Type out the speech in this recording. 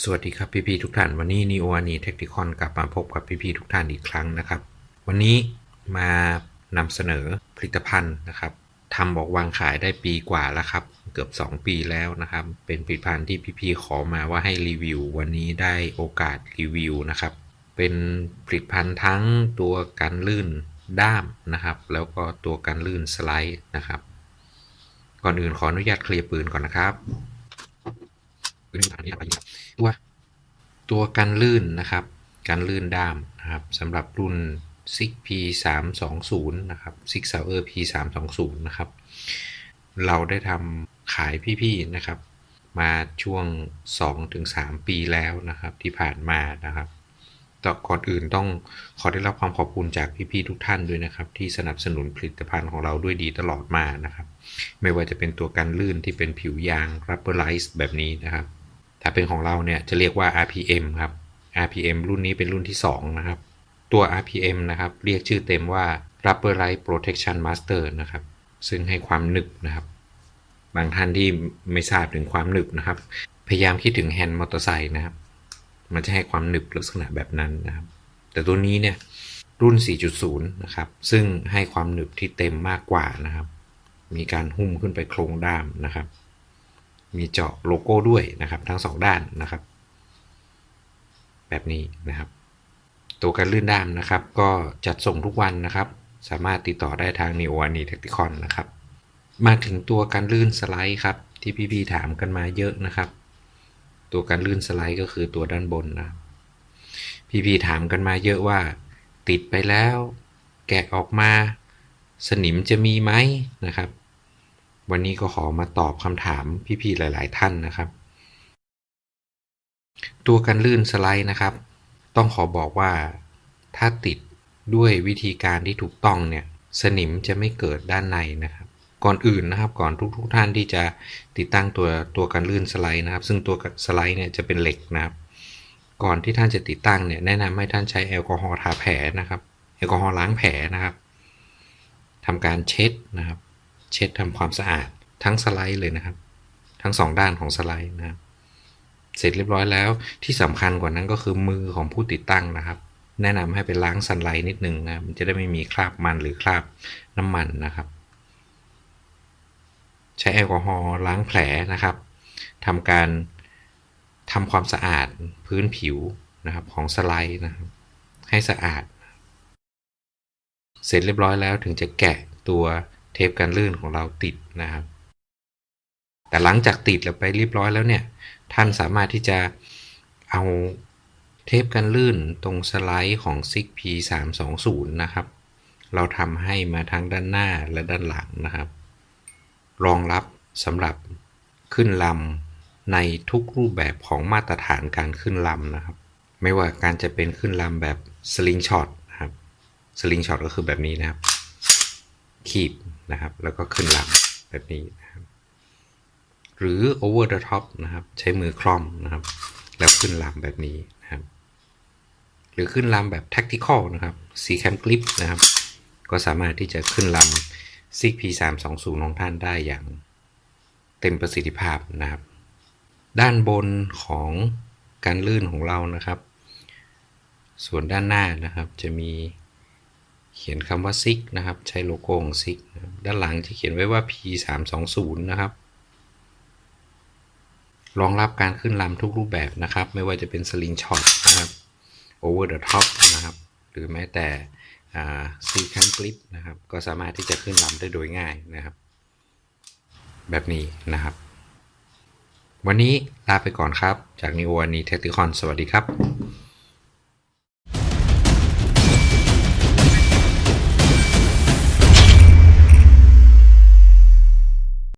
สวัสดีครับพี่ๆทุกท่าน วันนี้นีโออานีเทคนิคอนกลับมาพบกับพี่ๆทุกท่านอีกครั้งนะครับ วันนี้มานำเสนอผลิตภัณฑ์นะครับทำบอกวางขายได้ปีกว่าแล้วครับ เกือบ 2 ปีแล้วนะครับ เป็นผลิตภัณฑ์ที่พี่ๆขอมาว่าให้รีวิว วันนี้ได้โอกาสรีวิวนะครับ เป็นผลิตภัณฑ์ทั้งตัวกันลื่นด้ามนะครับ แล้วก็ตัวกันลื่นสไลด์นะครับ ก่อนอื่นขออนุญาตเคลียร์ปืนก่อนนะครับ ปืนนี้ไปตัวตัวกันลื่นนะครับกันลื่นด้ามนะครับสำหรับรุ่น SIG P 3 2 0นะครับ SIG Sauer P 3 2 0นะครับ เราได้ทำขายพี่ๆนะครับ มาช่วง 2-3 ปีแล้วนะครับที่ผ่านมานะครับต่ก่อนอื่นต้องขอได้รับความขอบคุณจากพี่ๆทุกท่านด้วยนะครับ ที่สนับสนุนผลิตภัณฑ์ของเราด้วยดีตลอดมานะครับ ไม่ว่าจะเป็นตัวกันลื่นที่เป็นผิวยาง rubberized แบบนี้นะครับ ถ้าเป็นของเราเนี่ยจะเรียกว่า RPM ครับ RPM รุ่นนี้เป็นรุ่นที่ 2 นะครับ ตัว RPM นะครับ เรียกชื่อเต็มว่า rubberized protection master นะครับ ซึ่งให้ความหนึบนะครับ บางท่านที่ไม่ทราบถึงความหนึบนะครับ พยายามคิดถึงแฮนด์มอเตอร์ไซค์นะครับ มันจะให้ความหนึบลักษณะแบบนั้นนะครับ แต่ตัวนี้เนี่ยรุ่น 4.0 นะครับ ซึ่งให้ความหนึบที่เต็มมากกว่านะครับ มีการหุ้มขึ้นไปโครงด้ามนะครับ มีเจาะโลโก้ด้วยนะครับ ทั้งสองด้านนะครับ แบบนี้นะครับ ตัวการลื่นด้ามนะครับ ก็จัดส่งทุกวันนะครับ สามารถติดต่อได้ทาง Neo a n i t a c t i c o n นะครับ มาถึงตัวการลื่นสไลด์ครับ ที่พี่ๆถามกันมาเยอะนะครับ ตัวการลื่นสไลด์ก็คือตัวด้านบนนะพี่ๆถามกันมาเยอะว่า ติดไปแล้ว แกะออกมา สนิมจะมีไหมนะครับ วันนี้ก็ขอมาตอบคำถามพี่ๆหลาย ๆ ท่านนะครับ ตัวกันลื่นสไลด์นะครับ ต้องขอบอกว่าถ้าติดด้วยวิธีการที่ถูกต้องเนี่ยสนิมจะไม่เกิดด้านในนะครับ ก่อนอื่นนะครับก่อนทุกๆท่านที่จะติดตั้งตัวตัวกันลื่นสไลด์นะครับ ซึ่งตัวสไลด์เนี่ยจะเป็นเหล็กนะครับก่อนที่ท่านจะติดตั้งเนี่ยแนะนำให้ท่านใช้แอลกอฮอล์ทาแผลนะครับแอลกอฮอล์ล้างแผลนะครับทำการเช็ดนะครับ เช็ดทำความสะอาดทั้งสไลด์เลยนะครับ ทั้งสองด้านของสไลด์นะครับ เสร็จเรียบร้อยแล้วที่สำคัญกว่านั้นก็คือมือของผู้ติดตั้งนะครับ แนะนำให้ไปล้างสันไลท์นิดนึงนะมันจะได้ไม่มีคราบมันหรือคราบน้ำมันนะครับ ใช้แอลกอฮอล์ล้างแผลนะครับทำการทำความสะอาดพื้นผิวนะครับของสไลด์นะครับ ให้สะอาด เสร็จเรียบร้อยแล้วถึงจะแกะตัว เทปกันลื่นของเราติดนะครับ แต่หลังจากติดแล้วไปเรียบร้อยแล้วเนี่ย ท่านสามารถที่จะเอาเทปกันลื่นตรงสไลด์ของ SIG P 3 2 0นะครับ เราทำให้มาทั้งด้านหน้าและด้านหลังนะครับ รองรับสำหรับขึ้นลำในทุกรูปแบบของมาตรฐานการขึ้นลำนะครับ ไม่ว่าการจะเป็นขึ้นลำแบบสลิงช็อตนะครับ สลิงช็อตก็คือแบบนี้นะครับ ขีบ นะครับ แล้วก็ขึ้นลำแบบนี้นะครับหรือ over the top นะครับ ใช้มือคล่อมนะครับ แล้วขึ้นลำแบบนี้นะครับ หรือขึ้นลำแบบ tactical นะครับ C cam grip นะครับ ก็สามารถที่จะขึ้นลำ SIG P 3 2 0 ของท่านได้อย่างเต็มประสิทธิภาพนะครับ ด้านบนของการลื่นของเรานะครับ ส่วนด้านหน้านะครับจะมีเขียนคำว่า SIG นะครับ ใช้โลโก้ของ SIG ด้านหลังจะเขียนไว้ว่า P 3 2 0นะครับ รองรับการขึ้นลำทุกรูปแบบนะครับ ไม่ว่าจะเป็นสลิงช็อตนะครับ over the top นะครับ หรือแม้แต่ซีแคมกลิปนะครับ ก็สามารถที่จะขึ้นลำได้โดยง่ายนะครับ แบบนี้นะครับ วันนี้ลาไปก่อนครับ จากนิวานีเทคติคอน สวัสดีครับ